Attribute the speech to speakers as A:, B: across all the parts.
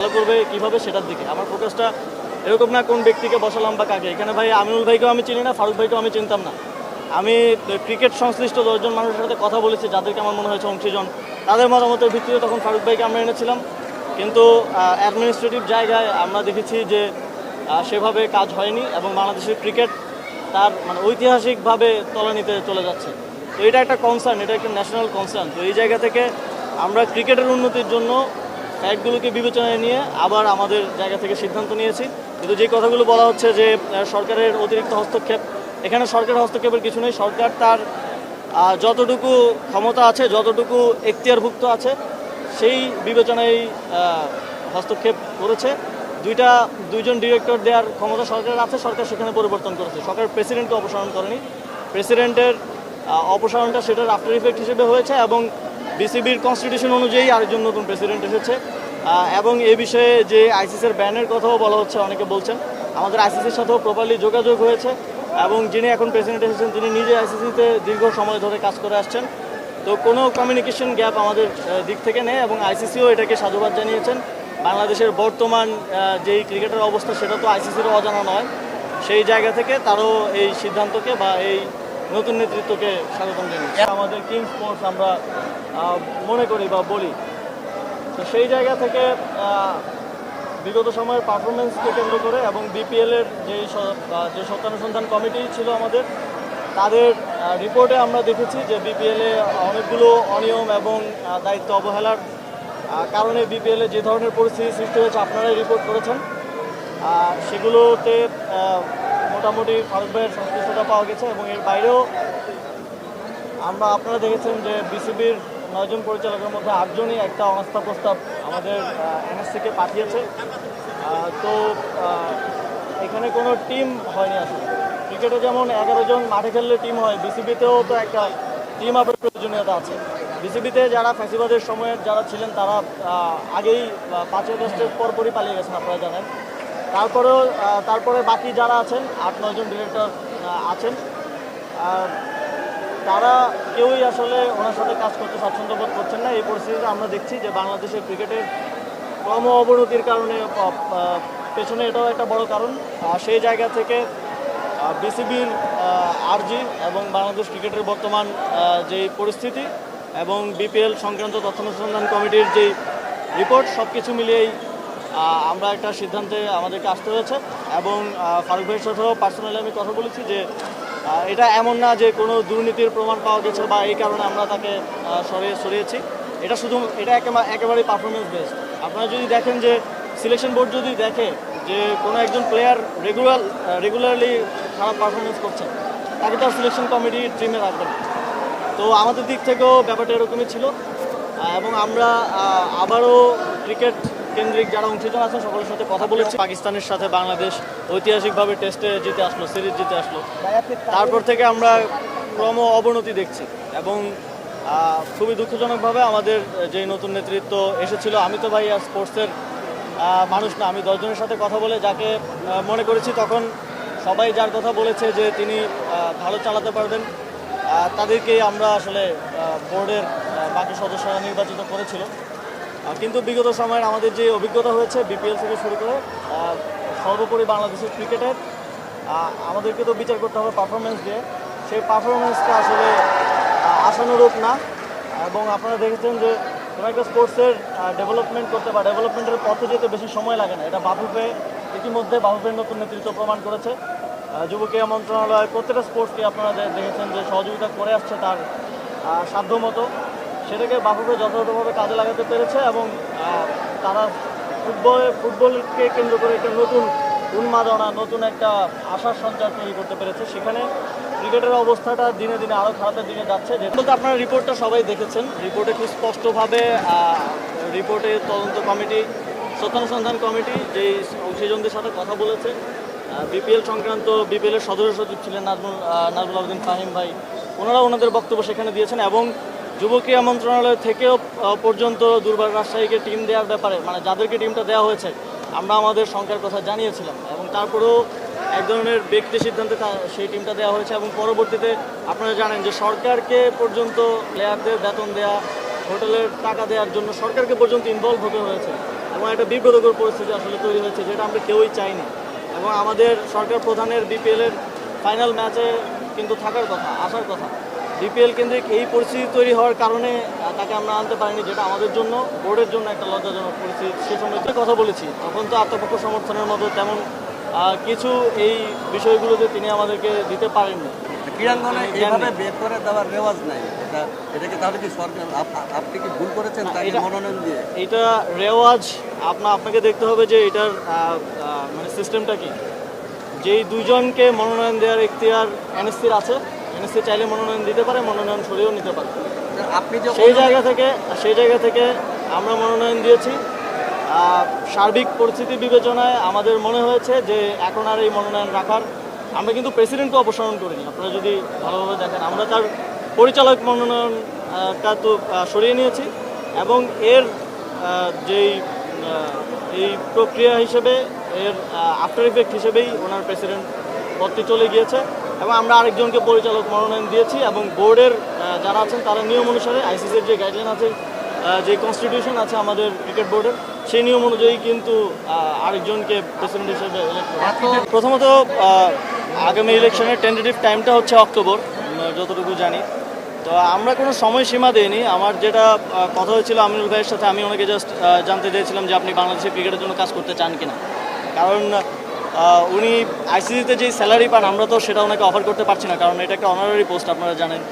A: ভালো করবে কীভাবে সেটার দিকে। আমার ফোকাসটা এরকম না কোন ব্যক্তিকে বসালাম বা কাকে। এখানে ভাই আমিনুল ভাইকেও আমি চিনি না, ফারুক ভাইকেও আমি চিনতাম না। আমি ক্রিকেট সংশ্লিষ্ট দশজন মানুষের সাথে কথা বলেছি, যাদেরকে আমার মনে হয়েছে অংশীজন। তাদের মতামতের ভিত্তিতে তখন ফারুক ভাইকে আমরা এনেছিলাম। কিন্তু অ্যাডমিনিস্ট্রেটিভ জায়গায় আমরা দেখেছি যে সেভাবে কাজ হয়নি এবং বাংলাদেশের ক্রিকেট তার মানে ঐতিহাসিকভাবে তলানিতে চলে যাচ্ছে। তো এটা একটা কনসার্ন এটা একটা ন্যাশনাল কনসার্ন তো এই জায়গা থেকে আমরা ক্রিকেটের উন্নতির জন্য ফ্যাক্টগুলোকে বিবেচনায় নিয়ে আবার আমাদের জায়গা থেকে সিদ্ধান্ত নিয়েছি। কিন্তু যে কথাগুলো বলা হচ্ছে যে সরকারের অতিরিক্ত হস্তক্ষেপ, এখানে সরকারের হস্তক্ষেপের কিছু নেই। সরকার তার যতটুকু ক্ষমতা আছে, যতটুকু এখতিয়ারভুক্ত আছে, সেই বিবেচনায় হস্তক্ষেপ করেছে। দুইটা, দুইজন ডিরেক্টর দেওয়ার ক্ষমতা সরকারের আছে, সরকার সেখানে পরিবর্তন করেছে। সরকার প্রেসিডেন্টকে অপসারণ করেনি। প্রেসিডেন্টের অপসারণটা সেটার আফটার ইফেক্ট হিসেবে হয়েছে এবং বিসিবির কনস্টিটিউশন অনুযায়ী আরেকজন নতুন প্রেসিডেন্ট এসেছে। এবং এ বিষয়ে যে আইসিসির ব্যানের কথাও বলা হচ্ছে, অনেকে বলছেন। আমাদের আইসিসির সাথেও প্রপারলি যোগাযোগ হয়েছে এবং যিনি এখন প্রেসিডেন্ট এসেছেন, তিনি নিজে আইসিসিতে দীর্ঘ সময় ধরে কাজ করে আসছেন। তো কোনো কমিউনিকেশন গ্যাপ আমাদের দিক থেকে নেই এবং আইসিসিও এটাকে সাধুবাদ জানিয়েছেন। বাংলাদেশের বর্তমান যেই ক্রিকেটের অবস্থা, সেটা তো আইসিসিরও অজানা নয়। সেই জায়গা থেকে তারও এই সিদ্ধান্তকে বা এই নতুন নেতৃত্বকে স্বাগতম জানিয়েছি। আমাদের কিং স্পোর্টস আমরা মনে করি বা বলি তো সেই জায়গা থেকে বিগত সময়ের পারফরমেন্সকে কেন্দ্র করে এবং বিপিএলের যেই যে সত্যানুসন্ধান কমিটি ছিল আমাদের, তাদের রিপোর্টে আমরা দেখেছি যে বিপিএলে অনেকগুলো অনিয়ম এবং দায়িত্ব অবহেলার কারণে বিপিএলে যে ধরনের পরিস্থিতি সৃষ্টি হয়েছে আপনারাই রিপোর্ট করেছেন। সেগুলোতে মোটামুটি ফারুক ভাইয়ের সংশ্লিষ্টতা পাওয়া গেছে এবং এর বাইরেও আমরা, আপনারা দেখেছেন যে বিসিবির নয়জন পরিচালকের মধ্যে আটজনই একটা অনাস্থা প্রস্তাব আমাদের এনএসসিকে পাঠিয়েছে। তো এখানে কোনো টিম হয়নি আসলে। ক্রিকেটে যেমন এগারো জন মাঠে খেললে টিম হয়, বিসিবিতেও তো একটা টিম আপের প্রয়োজনীয়তা আছে। বিসিবিতে যারা ফ্যাসিবাদের সময়ের যারা ছিলেন, তারা আগেই পাঁচই আগস্টের পরপরই পালিয়ে গেছেন, আপনারা জানেন। তারপরেও তারপরে বাকি যারা আছেন, আট নয়জন ডিরেক্টর আছেন। তারা কেউই আসলে ওনার সাথে কাজ করতে স্বাচ্ছন্দ্য বোধ করছেন না। এই পরিস্থিতিতে আমরা দেখছি যে বাংলাদেশের ক্রিকেটের ক্রম অবনতির কারণে পেছনে এটাও একটা বড় কারণ। সেই জায়গা থেকে বিসিবির আরজি এবং বাংলাদেশ ক্রিকেটের বর্তমান যে পরিস্থিতি এবং বিপিএল সংক্রান্ত তথ্য অনুসন্ধান কমিটির যে রিপোর্ট সব কিছু মিলিয়েই আমরা একটা সিদ্ধান্তে আমাদেরকে আসতে হয়েছে। এবং ফারুক ভাইয়ের সাথেও পার্সোনালি আমি কথা বলেছি যে এটা এমন না যে কোনো দুর্নীতির প্রমাণ পাওয়া গেছে বা এই কারণে আমরা তাকে সরিয়ে সরিয়েছি। এটা শুধু, এটা একেবারে একেবারেই পারফরমেন্স বেসড আপনারা যদি দেখেন যে সিলেকশন বোর্ড যদি দেখে যে কোনো একজন প্লেয়ার রেগুলার রেগুলারলি খারাপ পারফরমেন্স করছে, তাকে তো সিলেকশন কমিটি টিমে রাখবে না। তো আমাদের দিক থেকেও ব্যাপারটা এরকমই ছিল। এবং আমরা আবারও ক্রিকেট কেন্দ্রিক যারা অংশীজন আছে সকলের সাথে কথা বলেছি। পাকিস্তানের সাথে বাংলাদেশ ঐতিহাসিকভাবে টেস্টে জিতে আসলো সিরিজ জিতে আসলো। তারপর থেকে আমরা ক্রম অবনতি দেখছি এবং খুবই দুঃখজনকভাবে আমাদের যে নতুন নেতৃত্ব এসেছিল আমি তো ভাই আর স্পোর্টসের মানুষ না, আমি দশজনের সাথে কথা বলে যাকে মনে করেছি তখন সবাই যার কথা বলেছে যে তিনি ভালো চালাতে পারবেন তাদেরকেই আমরা আসলে বোর্ডের বাকি সদস্যরা নির্বাচিত করেছিল। কিন্তু বিগত সময়ের আমাদের যে অভিজ্ঞতা হয়েছে বিপিএল থেকে শুরু করে সর্বোপরি বাংলাদেশের ক্রিকেটের আমাদেরকে তো বিচার করতে হবে পারফরমেন্স দিয়ে। সেই পারফরমেন্সটা আসলে আশানুরূপ না। এবং আপনারা দেখেছেন যে কোনো একটা স্পোর্টসের ডেভেলপমেন্ট করতে বা ডেভেলপমেন্টের পথে যেতে বেশি সময় লাগে না। এটা বাফুফে, ইতিমধ্যে বাফুফের নতুন নেতৃত্ব প্রমাণ করেছে। যুব মন্ত্রণালয় প্রত্যেকটা স্পোর্টসকে আপনারা দেখেছেন যে সহযোগিতা করে আসছে তার সাধ্যমতো। সেটাকে বাফুফে যথাযথভাবে কাজে লাগাতে পেরেছে এবং তারা ফুটবল, ফুটবলকে কেন্দ্র করে একটা নতুন উন্মাদনা, নতুন একটা আশার সঞ্চার তৈরি করতে পেরেছে। সেখানে ক্রিকেটের অবস্থাটা দিনে দিনে আরও খারাপের দিকে যাচ্ছে। যে বলতে আপনারা রিপোর্টটা সবাই দেখেছেন। রিপোর্টে খুব স্পষ্টভাবে রিপোর্টে তদন্ত কমিটি সত্যানুসন্ধান কমিটি, যেই অংশীজনদের সাথে কথা বলেছে বিপিএল সংক্রান্ত বিপিএলের সদস্য সচিব ছিলেন নাজমুল নাজমুল আবদিন ফাহিম ভাই ওনারা ওনাদের বক্তব্য সেখানে দিয়েছেন এবং যুব মন্ত্রণালয় থেকেও পর্যন্ত দুর্বার রাজশাহীকে টিম দেওয়ার ব্যাপারে মানে যাদেরকে টিমটা দেওয়া হয়েছে, আমরা আমাদের সংখ্যার কথা জানিয়েছিলাম। এবং তারপরেও এক ধরনের ব্যক্তি সিদ্ধান্তে সেই টিমটা দেওয়া হয়েছে এবং পরবর্তীতে আপনারা জানেন যে সরকারকে পর্যন্ত প্লেয়ারদের বেতন দেওয়া হোটেলের টাকা দেওয়ার জন্য সরকারকে পর্যন্ত ইনভলভ হতে হয়েছে। এবং একটা বিব্রতকর পরিস্থিতি আসলে তৈরি হয়েছে, যেটা আমরা কেউই চাইনি। এবং আমাদের সরকার প্রধানের বিপিএলের ফাইনাল ম্যাচে কিন্তু থাকার কথা, আসার কথা। বিপিএল কেন্দ্রিক এই পরিস্থিতি তৈরি হওয়ার কারণে তাকে আমরা আনতে পারিনি যেটা আমাদের জন্য বোর্ডের জন্য একটা লজ্জাজনক পরিস্থিতি। সে সময় কথা বলেছি তখন তো আত্মপক্ষ সমর্থনের মতো তেমন কিছু এই বিষয়গুলোতে তিনি আমাদেরকে দিতে পারেননি।
B: ক্রীড়াঙ্গনে এইভাবে বের করে দেওয়ার রেওয়াজ নাই। এটা এটাকে তাহলে কি সরকার আপ- আপ- আপনি কি ভুল করেছেন তাকে মনোনয়ন দিয়ে?
A: এটা রেওয়াজ আপনা আপনাকে দেখতে হবে যে এটার মানে সিস্টেমটা কি। যেই দুইজনকে মনোনয়ন দেওয়ার এখতিয়ার এনএসসির আছে এনএসসি চাইলে মনোনয়ন দিতে পারে মনোনয়ন সরিয়েও নিতে পারে।
B: আপনি যে
A: সেই জায়গা থেকে সেই জায়গা থেকে আমরা মনোনয়ন দিয়েছি। সার্বিক পরিস্থিতি বিবেচনায় আমাদের মনে হয়েছে যে এখন আর এই মনোনয়ন রাখার আমরা কিন্তু প্রেসিডেন্টকে অপসারণ করিনি। আপনারা যদি ভালোভাবে দেখেন আমরা তার পরিচালক মনোনয়নটা তো সরিয়ে নিয়েছি। এবং এর যেই এই প্রক্রিয়া হিসেবে এর আফটার ইফেক্ট হিসেবেই ওনার প্রেসিডেন্ট পদটি চলে গিয়েছে। এবং আমরা আরেকজনকে পরিচালক মনোনয়ন দিয়েছি এবং বোর্ডের যারা আছেন তারা নিয়ম অনুসারে আইসিসির যে গাইডলাইন আছে যে কনস্টিটিউশন আছে আমাদের ক্রিকেট বোর্ডের সেই নিয়ম অনুযায়ী কিন্তু আরেকজনকে প্রেসিডেন্ট হিসেবে প্রথমত আগামী ইলেকশনের টেন্টেটিভ টাইমটা হচ্ছে অক্টোবর যতটুকু জানি। তো আমরা কোনো সময়সীমা দিইনি। আমার যেটা কথা হয়েছিল আমিনুল ভাইয়ের সাথে আমি ওনাকে জাস্ট জানতে চেয়েছিলাম যে আপনি বাংলাদেশের ক্রিকেটের জন্য কাজ করতে চান কিনা। কারণ উনি আইসিসিতে যেই স্যালারি পান, আমরা তো সেটা ওনাকে অফার করতে পারছি না, কারণ এটা একটা অনারারি পোস্ট আপনারা জানেন।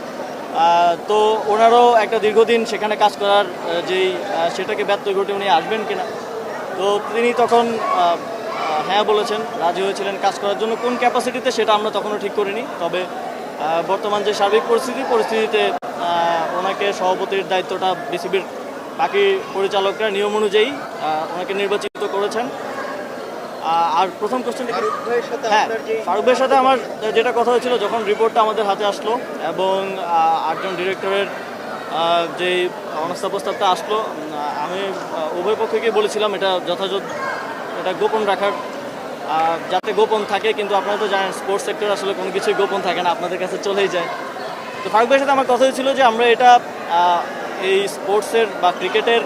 A: তো ওনারও একটা দীর্ঘদিন সেখানে কাজ করার যেই সেটাকে ব্যর্থ ঘটে উনি আসবেন কিনা। তো তিনি তখন হ্যাঁ বলেছেন, রাজি হয়েছিলেন কাজ করার জন্য। কোন ক্যাপাসিটিতে সেটা আমরা তখনও ঠিক করিনি, তবে বর্তমান যে সার্বিক পরিস্থিতি, পরিস্থিতিতে ওনাকে সভাপতির দায়িত্বটা বিসিবির বাকি পরিচালকরা নিয়ম অনুযায়ী ওনাকে নির্বাচিত করেছেন। আর প্রথম কোশ্চেন হ্যাঁ ফারুক ভাইয়ের সাথে আমার যেটা কথা হয়েছিল যখন রিপোর্টটা আমাদের হাতে আসলো এবং আটজন ডিরেক্টরের যেই অনাস্থা প্রস্তাবটা আসলো আমি উভয় পক্ষকে বলেছিলাম এটা যথাযথ এটা গোপন রাখার যাতে গোপন থাকে কিন্তু আপনারা তো জানেন স্পোর্টস সেক্টর আসলে কোনো কিছুই গোপন থাকে না আপনাদের কাছে চলেই যায়। তো ফারুক ভাইয়ের সাথে আমার কথা হয়েছিল যে আমরা এটা এই স্পোর্টসের বা ক্রিকেটের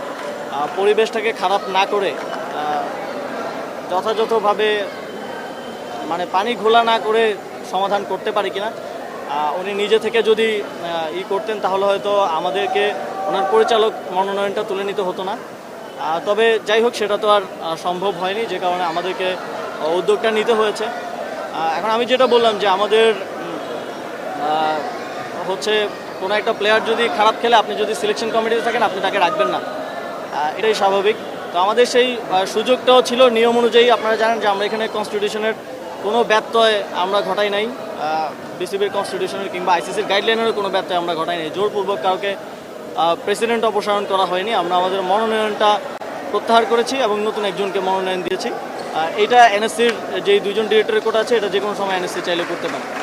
A: পরিবেশটাকে খারাপ না করে যথাযথভাবে মানে পানি ঘোলা না করে সমাধান করতে পারি কিনা উনি নিজে থেকে যদি ই করতেন তাহলে হয়তো আমাদেরকে, ওনার পরিচালক মনোনয়নটা তুলে নিতে হতো না। তবে যাই হোক, সেটা তো আর সম্ভব হয়নি, যে কারণে আমাদেরকে উদ্যোগটা নিতে হয়েছে। এখন আমি যেটা বললাম যে আমাদের হচ্ছে কোনো একটা প্লেয়ার যদি খারাপ খেলে, আপনি যদি সিলেকশন কমিটিতে থাকেন, আপনি তাকে রাখবেন না। এটাই স্বাভাবিক। তো আমাদের সেই সুযোগটাও ছিল, নিয়ম অনুযায়ী আপনারা জানেন যে আমরা এখানে কনস্টিটিউশনের কোনো ব্যত্যয় আমরা ঘটাই নাই। বিসিবির কনস্টিটিউশনের কিংবা আইসিসির গাইডলাইনেরও কোনো ব্যত্যয় আমরা ঘটাই নাই। জোরপূর্বক কাউকে প্রেসিডেন্ট অপসারণ করা হয়নি। আমরা আমাদের মনোনয়নটা প্রত্যাহার করেছি এবং নতুন একজনকে মনোনয়ন দিয়েছি। এটা এনএসসির যেই দুজন ডিরেক্টরের কোড আছে, এটা যে কোনো সময় এনএসসি চাইলে করতে পারে